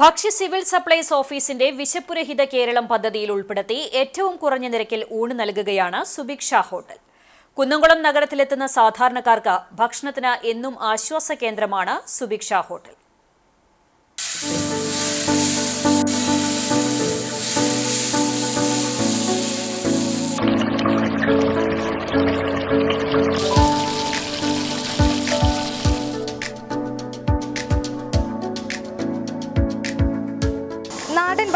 ഭക്ഷ്യ civil supplies ഓഫീസിന്റെ വിശപ്പുരഹിത കേരളം പദ്ധതിയിൽ ഉൾപ്പെടുത്തി ഏറ്റവും കുറഞ്ഞ നിരക്കിൽ ഊണ് നൽകുകയാണ് സുഭിക്ഷ ഹോട്ടൽ. കുന്നംകുളം നഗരത്തിലെത്തുന്ന സാധാരണക്കാർക്ക് ഭക്ഷണത്തിന് എന്നും ആശ്വാസ കേന്ദ്രമാണ് സുഭിക്ഷ ഹോട്ടൽ.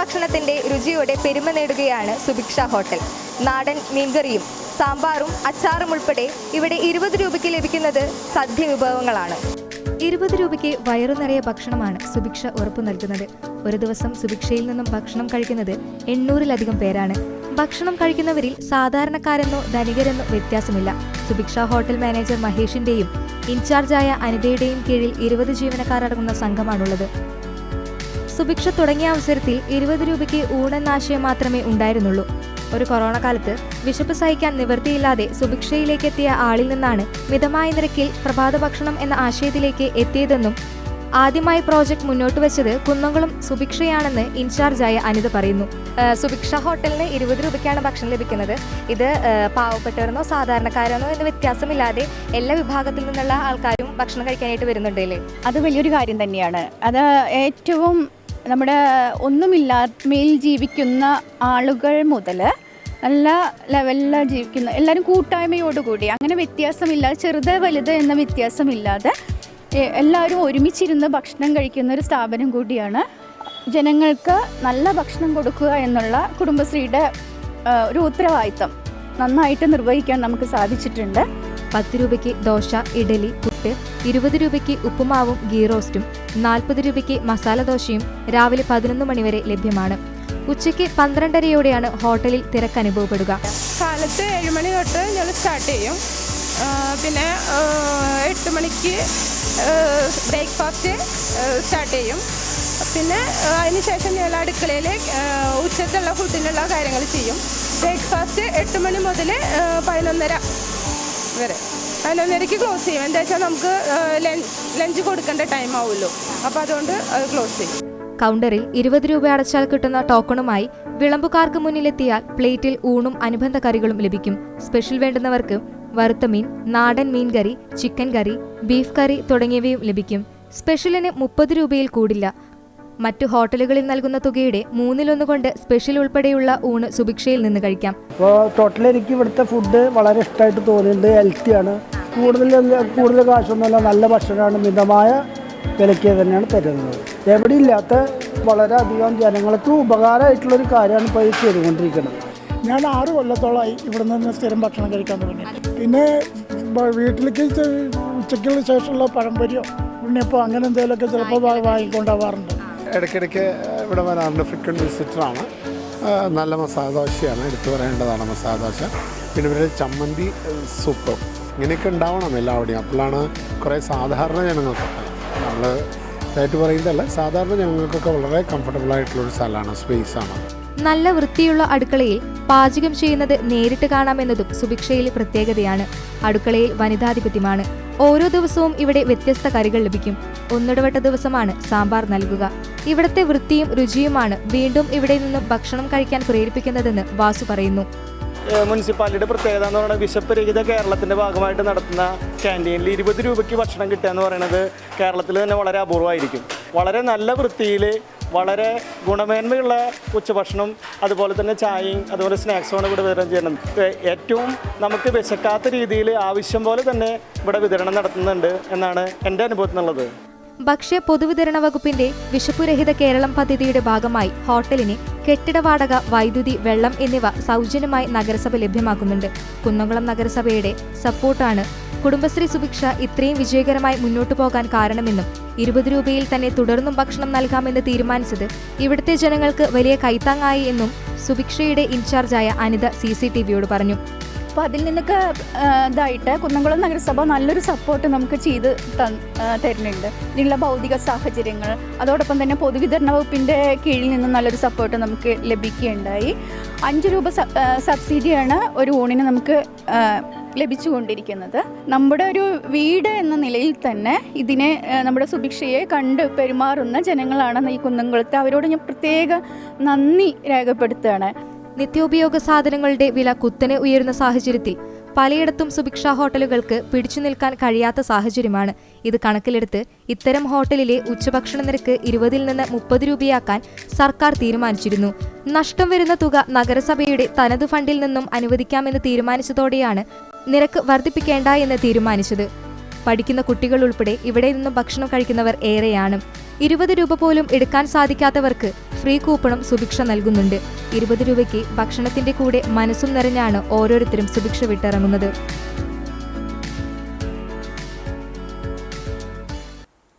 ഭക്ഷണത്തിന്റെ രുചിയോടെ പെരുമ നേടുകയാണ് സുഭിക്ഷ ഹോട്ടൽ. നാടൻ മീൻകറിയും സാമ്പാറും അച്ചാറും ഉൾപ്പെടെ ഇവിടെ ഇരുപത് രൂപയ്ക്ക് ലഭിക്കുന്നത് സദ്യ വിഭവങ്ങളാണ്. ഇരുപത് രൂപയ്ക്ക് വയറു നിറയെ ഭക്ഷണമാണ് സുഭിക്ഷ ഉറപ്പു നൽകുന്നത്. ഒരു ദിവസം സുഭിക്ഷയിൽ നിന്നും ഭക്ഷണം കഴിക്കുന്നത് എണ്ണൂറിലധികം പേരാണ്. ഭക്ഷണം കഴിക്കുന്നവരിൽ സാധാരണക്കാരെന്നോ ധനികരെന്നോ വ്യത്യാസമില്ല. സുഭിക്ഷ ഹോട്ടൽ മാനേജർ മഹേഷിന്റെയും ഇൻചാർജായ അനിതയുടെയും കീഴിൽ ഇരുപത് ജീവനക്കാരടങ്ങുന്ന സംഘമാണുള്ളത്. സുഭിക്ഷ തുടങ്ങിയ അവസരത്തിൽ ഇരുപത് രൂപയ്ക്ക് ഊണെന്നാശയം മാത്രമേ ഉണ്ടായിരുന്നുള്ളൂ. ഒരു കൊറോണ കാലത്ത് വിശപ്പ് സഹിക്കാൻ നിവൃത്തിയില്ലാതെ സുഭിക്ഷയിലേക്ക് എത്തിയ ആളിൽ നിന്നാണ് മിതമായ നിരക്കിൽ പ്രഭാത ഭക്ഷണം എന്ന ആശയത്തിലേക്ക് എത്തിയതെന്നും ആദ്യമായി പ്രോജക്ട് മുന്നോട്ട് വെച്ചത് കുന്നംകുളം സുഭിക്ഷയാണെന്ന് ഇൻചാർജായ അനിത പറയുന്നു. സുഭിക്ഷ ഹോട്ടലിന് ഇരുപത് രൂപയ്ക്കാണ് ഭക്ഷണം ലഭിക്കുന്നത്. ഇത് പാവപ്പെട്ടവരെന്നോ സാധാരണക്കാരെന്നോ എന്ന് വ്യത്യാസമില്ലാതെ എല്ലാ വിഭാഗത്തിൽ നിന്നുള്ള ആൾക്കാരും ഭക്ഷണം കഴിക്കാനായിട്ട് വരുന്നുണ്ടല്ലേ അത് വലിയൊരു കാര്യം തന്നെയാണ്. അത് ഏറ്റവും നമ്മുടെ ഒന്നുമില്ലായ്മയിൽ ജീവിക്കുന്ന ആളുകൾ മുതൽ നല്ല ലെവലിൽ ജീവിക്കുന്ന എല്ലാവരും കൂട്ടായ്മയോടുകൂടി അങ്ങനെ വ്യത്യാസമില്ലാതെ ചെറുത് വലുത് എന്ന വ്യത്യാസമില്ലാതെ എല്ലാവരും ഒരുമിച്ചിരുന്ന് ഭക്ഷണം കഴിക്കുന്ന ഒരു സ്ഥാപനം കൂടിയാണ്. ജനങ്ങൾക്ക് നല്ല ഭക്ഷണം കൊടുക്കുക എന്നുള്ള കുടുംബശ്രീയുടെ ഒരു ഉത്തരവാദിത്തം നന്നായിട്ട് നിർവഹിക്കാൻ നമുക്ക് സാധിച്ചിട്ടുണ്ട്. പത്ത് രൂപയ്ക്ക് ദോശ ഇഡലി പുട്ട് ഇരുപത് രൂപയ്ക്ക് ഉപ്പുമാവും ഗീ റോസ്റ്റും നാൽപ്പത് രൂപയ്ക്ക് മസാല ദോശയും രാവിലെ പതിനൊന്ന് മണിവരെ ലഭ്യമാണ്. ഉച്ചയ്ക്ക് പന്ത്രണ്ടരയോടെയാണ് ഹോട്ടലിൽ തിരക്ക് അനുഭവപ്പെടുക. കാലത്ത് ഏഴുമണി തൊട്ട് ഞങ്ങൾ സ്റ്റാർട്ട് ചെയ്യും. പിന്നെ എട്ട് മണിക്ക് ബ്രേക്ക്ഫാസ്റ്റ് സ്റ്റാർട്ട് ചെയ്യും. പിന്നെ അതിനുശേഷം അതിന് ശേഷം ഞങ്ങൾ അടുക്കളയിൽ ഉച്ചത്തുള്ള ഫുഡിനുള്ള കാര്യങ്ങൾ ചെയ്യും. ബ്രേക്ക്ഫാസ്റ്റ് എട്ട് മണി മുതൽ പതിനൊന്നര. വരെ. പതിനൊന്നരയ്ക്ക് ക്ലോസ് ചെയ്യും. എന്താ വെച്ചാൽ നമുക്ക് ലഞ്ച് കൊടുക്കേണ്ട ടൈം ആവുമല്ലോ. അപ്പോൾ അതുകൊണ്ട് അത് ക്ലോസ് ചെയ്യും. കൗണ്ടറിൽ ഇരുപത് രൂപ അടച്ചാൽ കിട്ടുന്ന ടോക്കണുമായി വിളമ്പുകാർക്ക് മുന്നിലെത്തിയാൽ പ്ലേറ്റിൽ ഊണും അനുബന്ധ കറികളും ലഭിക്കും. സ്പെഷ്യൽ വേണ്ടുന്നവർക്ക് വറുത്ത മീൻ നാടൻ മീൻ കറി ചിക്കൻ കറി ബീഫ് കറി തുടങ്ങിയവയും ലഭിക്കും. സ്പെഷ്യലിന് മുപ്പത് രൂപയിൽ കൂടില്ല. മറ്റു ഹോട്ടലുകളിൽ നൽകുന്ന തുകയുടെ മൂന്നിലൊന്ന് കൊണ്ട് സ്പെഷ്യൽ ഉൾപ്പെടെയുള്ള ഊണ് സുഭിക്ഷയിൽ നിന്ന് കഴിക്കാം. അപ്പോൾ ടോട്ടൽ എനിക്ക് ഇവിടുത്തെ ഫുഡ് വളരെ ഇഷ്ടമായിട്ട് തോന്നിയിട്ടുണ്ട്. ഹെൽത്തിയാണ് കൂടുതൽ കൂടുതൽ കാശൊന്നുമല്ല നല്ല ഭക്ഷണമാണ് മിതമായ വിലയ്ക്ക് തന്നെയാണ് തരുന്നത്. എവിടെയില്ലാത്ത വളരെയധികം ജനങ്ങൾക്ക് ഉപകാരമായിട്ടുള്ളൊരു കാര്യമാണ് ഇപ്പോൾ ഈ ചെയ്തുകൊണ്ടിരിക്കുന്നത്. ഞാൻ ആറ് കൊല്ലത്തോളമായി ഇവിടെ നിന്ന് സ്ഥിരം ഭക്ഷണം കഴിക്കാൻ തുടങ്ങി. പിന്നെ വീട്ടിലേക്ക് ഉച്ചയ്ക്കുള്ള ശേഷമുള്ള പഴംപൊരിയോ ഉണ്ണിയപ്പോൾ അങ്ങനെ എന്തെങ്കിലുമൊക്കെ ചിലപ്പോൾ വാങ്ങിക്കൊണ്ടാവാറുണ്ട് ഇടയ്ക്കിടയ്ക്ക് ഇവിടെ വരാറുണ്ട്. ഫ്രീക്വന്റ് വിസിറ്ററാണ് നല്ല മസാല ദോശയാണ് എടുത്തു പറയേണ്ടതാണ് മസാല ദോശ. പിന്നെ ഇവരുടെ ചമ്മന്തി സൂപ്പ്. ഇങ്ങനെയൊക്കെ ഉണ്ടാവണം എല്ലാവിടെയും അപ്പോഴാണ് കുറേ സാധാരണ ജനങ്ങൾക്കൊക്കെ നമ്മൾ ഇതായിട്ട് പറയുന്നതല്ല സാധാരണ ജനങ്ങൾക്കൊക്കെ വളരെ കംഫർട്ടബിൾ ആയിട്ടുള്ളൊരു സ്ഥലമാണ് സ്പേസാണ് നല്ല വൃത്തിയുള്ള അടുക്കളയിൽ പാചകം ചെയ്യുന്നത് നേരിട്ട് കാണാമെന്നതും സുഭിക്ഷയിലെ പ്രത്യേകതയാണ്. അടുക്കളയിൽ വനിതാധിപത്യമാണ്. ഓരോ ദിവസവും ഇവിടെ വ്യത്യസ്ത കറികൾ ലഭിക്കും. ഒന്നിടവട്ട ദിവസമാണ് സാമ്പാർ നൽകുക. ഇവിടത്തെ വൃത്തിയും രുചിയുമാണ് വീണ്ടും ഇവിടെ നിന്നും ഭക്ഷണം കഴിക്കാൻ പ്രേരിപ്പിക്കുന്നതെന്ന് വാസു പറയുന്നു. മുനിസിപ്പാലിറ്റിയുടെ പ്രത്യേകത എന്ന് പറയുന്നത് വിശപ്പ് രഹിത കേരളത്തിന്റെ ഭാഗമായിട്ട് നടത്തുന്ന ക്യാന്റീനിൽ ഇരുപത് രൂപയ്ക്ക് ഭക്ഷണം കിട്ടുക എന്ന് പറയുന്നത് കേരളത്തിൽ തന്നെ വളരെ അപൂർവമായിരിക്കും. വളരെ നല്ല വൃത്തിയിൽ വളരെ ഗുണമേന്മയുള്ള ഉച്ചഭക്ഷണം അതുപോലെ തന്നെ ചായയും അതുപോലെ സ്നാക്സുമാണ് ഇവിടെ വിതരണം ചെയ്യുന്നത്. ഏറ്റവും നമുക്ക് വിശക്കാത്ത രീതിയിൽ ആവശ്യം പോലെ തന്നെ ഇവിടെ വിതരണം നടത്തുന്നുണ്ട് എന്നാണ് എന്റെ അനുഭവത്തിൽ നിന്നുള്ളത് ഭക്ഷ്യ പൊതുവിതരണ വകുപ്പിന്റെ വിശപ്പുരഹിത കേരളം പദ്ധതിയുടെ ഭാഗമായി ഹോട്ടലിന് കെട്ടിട വാടക വൈദ്യുതി വെള്ളം എന്നിവ സൗജന്യമായി നഗരസഭ ലഭ്യമാക്കുന്നുണ്ട്. കുന്നംകുളം നഗരസഭയുടെ സപ്പോർട്ടാണ്. കുടുംബശ്രീ സുഭിക്ഷ ഇത്രയും വിജയകരമായി മുന്നോട്ടു പോകാൻ കാരണമെന്നും ഇരുപത് രൂപയിൽ തന്നെ തുടർന്നും ഭക്ഷണം നൽകാമെന്ന് തീരുമാനിച്ചത് ഇവിടുത്തെ ജനങ്ങൾക്ക് വലിയ കൈത്താങ്ങായി എന്നും സുഭിക്ഷയുടെ ഇൻചാർജായ അനിത സി പറഞ്ഞു. അപ്പോൾ അതിൽ നിന്നൊക്കെ ഇതായിട്ട് കുന്നംകുളം നഗരസഭ നല്ലൊരു സപ്പോർട്ട് നമുക്ക് ചെയ്ത് തരുന്നുണ്ട്. ഇതിനുള്ള ഭൗതിക സാഹചര്യങ്ങൾ അതോടൊപ്പം തന്നെ പൊതുവിതരണ വകുപ്പിന്റെ കീഴിൽ നിന്നും നല്ലൊരു സപ്പോർട്ട് നമുക്ക് ലഭിക്കുകയുണ്ടായി. അഞ്ച് രൂപ സബ്സിഡിയാണ് ഒരു ഊണിന് നമുക്ക് ലഭിച്ചുകൊണ്ടിരിക്കുന്നത്. നമ്മുടെ ഒരു വീട് എന്ന നിലയിൽ തന്നെ ഇതിനെ നമ്മുടെ സുഭിക്ഷയെ കണ്ട് പെരുമാറുന്ന ജനങ്ങളാണ് ഈ കുന്നംകുളത്ത്. അവരോട് ഞാൻ പ്രത്യേക നന്ദി രേഖപ്പെടുത്തുകയാണ്. നിത്യോപയോഗ സാധനങ്ങളുടെ വില കുത്തനെ ഉയരുന്ന സാഹചര്യത്തിൽ പലയിടത്തും സുഭിക്ഷ ഹോട്ടലുകൾക്ക് പിടിച്ചു നിൽക്കാൻ കഴിയാത്ത സാഹചര്യമാണ്. ഇത് കണക്കിലെടുത്ത് ഇത്തരം ഹോട്ടലിലെ ഉച്ചഭക്ഷണ നിരക്ക് ഇരുപതിൽ നിന്ന് മുപ്പത് രൂപയാക്കാൻ സർക്കാർ തീരുമാനിച്ചിരുന്നു. നഷ്ടം വരുന്ന തുക നഗരസഭയുടെ തനത് ഫണ്ടിൽ നിന്നും അനുവദിക്കാമെന്ന് തീരുമാനിച്ചതോടെയാണ് നിരക്ക് വർദ്ധിപ്പിക്കേണ്ട എന്ന് തീരുമാനിച്ചത്. പഠിക്കുന്ന കുട്ടികൾ ഉൾപ്പെടെ ഇവിടെ നിന്നും ഭക്ഷണം കഴിക്കുന്നവർ ഏറെയാണ്. ഇരുപത് രൂപ പോലും എടുക്കാൻ സാധിക്കാത്തവർക്ക് ഫ്രീ കൂപ്പണും സുഭിക്ഷ നൽകുന്നുണ്ട്. ഇരുപത് രൂപയ്ക്ക് ഭക്ഷണത്തിന്റെ കൂടെ മനസ്സും നിറഞ്ഞാണ് ഓരോരുത്തരും സുഭിക്ഷ വിട്ടിറങ്ങുന്നത്.